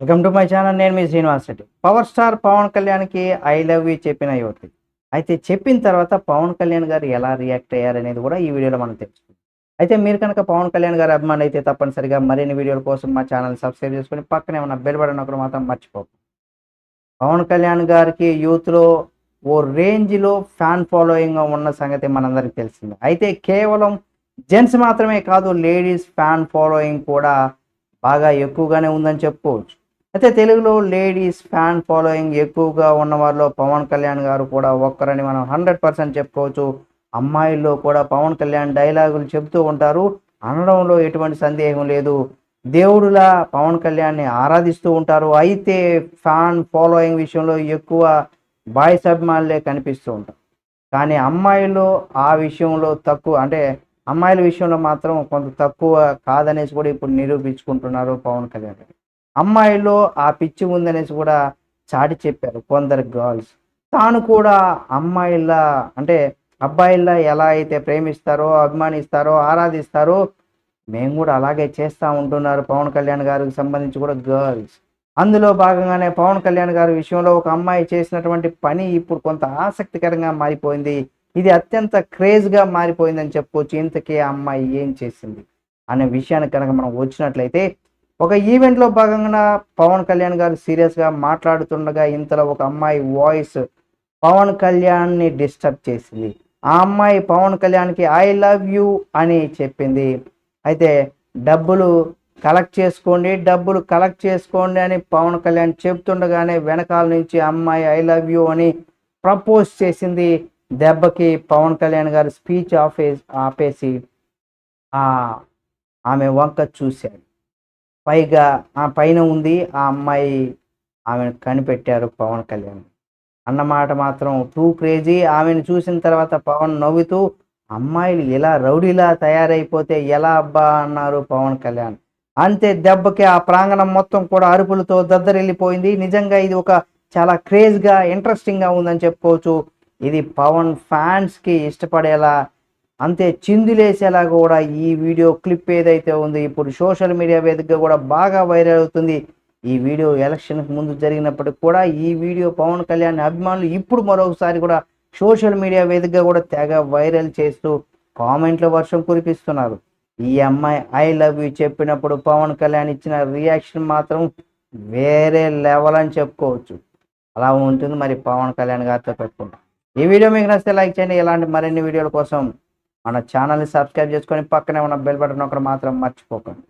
Welcome to my channel నేను మీ Srinivas Reddy. Power star Pawan కళ్యాణ్కి ఐ లవ్ యూ చెప్పిన యువతి. అయితే చెప్పిన తర్వాత పవన్ కళ్యాణ్ గారు ఎలా రియాక్ట్ అయ్యారనేది కూడా ఈ వీడియోలో మనం తెలుసుకుందాం. అయితే మీరు కనుక పవన్ కళ్యాణ్ గారు అభిమానులు అయితే తప్పనిసరిగా మరిన్ని వీడియోల కోసం మా ఛానల్ సబ్స్క్రైబ్ చేసుకొని పక్కనే ఉన్న బెల్ బటన్ మాత్రం మర్చిపోకు పవన్ కళ్యాణ్ గారికి యూత్లో ఓ రేంజ్లో ఫ్యాన్ ఫాలోయింగ్ ఉన్న సంగతి మనందరికీ తెలిసింది. అయితే కేవలం జెంట్స్ మాత్రమే కాదు లేడీస్ ఫ్యాన్ ఫాలోయింగ్ కూడా బాగా ఎక్కువగానే ఉందని చెప్పుకోవచ్చు. అయితే తెలుగులో లేడీస్ ఫ్యాన్ ఫాలోయింగ్ ఎక్కువగా ఉన్న వారిలో పవన్ కళ్యాణ్ గారు కూడా ఒక్కరని మనం హండ్రెడ్ పర్సెంట్ చెప్పుకోవచ్చు. అమ్మాయిల్లో కూడా పవన్ కళ్యాణ్ డైలాగులు చెబుతూ ఉంటారు. అనడంలో ఎటువంటి సందేహం లేదు. దేవుడులా పవన్ కళ్యాణ్ని ఆరాధిస్తూ ఉంటారు. అయితే ఫ్యాన్ ఫాలోయింగ్ విషయంలో ఎక్కువ బాయ్స్ అభిమానులే కనిపిస్తూ ఉంటారు. కానీ అమ్మాయిలు ఆ విషయంలో తక్కువ అంటే అమ్మాయిల విషయంలో మాత్రం కొంత తక్కువ కాదనేసి కూడా ఇప్పుడు నిరూపించుకుంటున్నారు పవన్ కళ్యాణ్ గారు. అమ్మాయిలో ఆ పిచ్చి ఉందనేసి కూడా చాటి చెప్పారు కొందరు గర్ల్స్. తాను కూడా అమ్మాయిలా అంటే అబ్బాయిలా ఎలా అయితే ప్రేమిస్తారో అభిమానిస్తారో ఆరాధిస్తారో మేము కూడా అలాగే చేస్తూ ఉంటున్నారు పవన్ కళ్యాణ్ గారికి సంబంధించి కూడా గర్ల్స్. అందులో భాగంగానే పవన్ కళ్యాణ్ గారి విషయంలో ఒక అమ్మాయి చేసినటువంటి పని ఇప్పుడు కొంత ఆసక్తికరంగా మారిపోయింది. ఇది అత్యంత క్రేజ్గా మారిపోయిందని చెప్పుకోవచ్చు. ఇంతకీ ఆ అమ్మాయి ఏం చేసింది? అనే విషయానికి కనుక మనం వచ్చినట్లయితే ఒక ఈవెంట్లో భాగంగా పవన్ కళ్యాణ్ గారు సీరియస్గా మాట్లాడుతుండగా ఇంతలో ఒక అమ్మాయి వాయిస్ పవన్ కళ్యాణ్ని డిస్టర్బ్ చేసింది. ఆ అమ్మాయి పవన్ కళ్యాణ్కి ఐ లవ్ యూ అని చెప్పింది. అయితే డబ్బులు కలెక్ట్ చేసుకోండి డబ్బులు కలెక్ట్ చేసుకోండి అని పవన్ కళ్యాణ్ చెప్తుండగానే వెనకాల నుంచి అమ్మాయి ఐ లవ్ యూ అని ప్రపోజ్ చేసింది. దెబ్బకి పవన్ కళ్యాణ్ గారు స్పీచ్ ఆఫే ఆపేసి ఆమె వంక చూశాడు. పైగా ఆ పైన ఉంది ఆ అమ్మాయి ఆమెను కనిపెట్టారు పవన్ కళ్యాణ్. అన్నమాట మాత్రం టూ క్రేజీ ఆమెను చూసిన తర్వాత పవన్ నవ్వుతూ అమ్మాయిలు ఇలా రౌడీలా తయారైపోతే ఎలా అబ్బా అన్నారు పవన్ కళ్యాణ్. అంతే దెబ్బకి ఆ ప్రాంగణం మొత్తం కూడా అరుపులతో దద్దరిల్లిపోయింది. నిజంగా ఇది ఒక చాలా క్రేజ్గా ఇంట్రెస్టింగ్గా ఉందని చెప్పుకోవచ్చు. ఇది పవన్ ఫ్యాన్స్కి ఇష్టపడేలా అంతే చిందులేసేలా కూడా ఈ వీడియో క్లిప్ ఏదైతే ఉందో ఇప్పుడు సోషల్ మీడియా వేదికగా కూడా బాగా వైరల్ అవుతుంది. ఈ వీడియో ఎలక్షన్కి ముందు జరిగినప్పటికి కూడా ఈ వీడియో పవన్ కళ్యాణ్ అభిమానులు ఇప్పుడు మరొకసారి కూడా సోషల్ మీడియా వేదికగా కూడా తెగ వైరల్ చేస్తూ కామెంట్ల వర్షం కురిపిస్తున్నారు. ఈ అమ్మాయి ఐ లవ్ యూ చెప్పినప్పుడు పవన్ కళ్యాణ్ ఇచ్చిన రియాక్షన్ మాత్రం వేరే లెవెల్ అని చెప్పుకోవచ్చు. అలా ఉంటుంది మరి పవన్ కళ్యాణ్ గారితో పెట్టుకుంటాం. ఈ వీడియో మీకు నచ్చితే లైక్ చేయండి. ఇలాంటి మరిన్ని వీడియోల కోసం మన ఛానల్ని సబ్స్క్రైబ్ చేసుకొని పక్కనే ఉన్న బెల్ బటన్ ఒకటి మాత్రం మర్చిపోకండి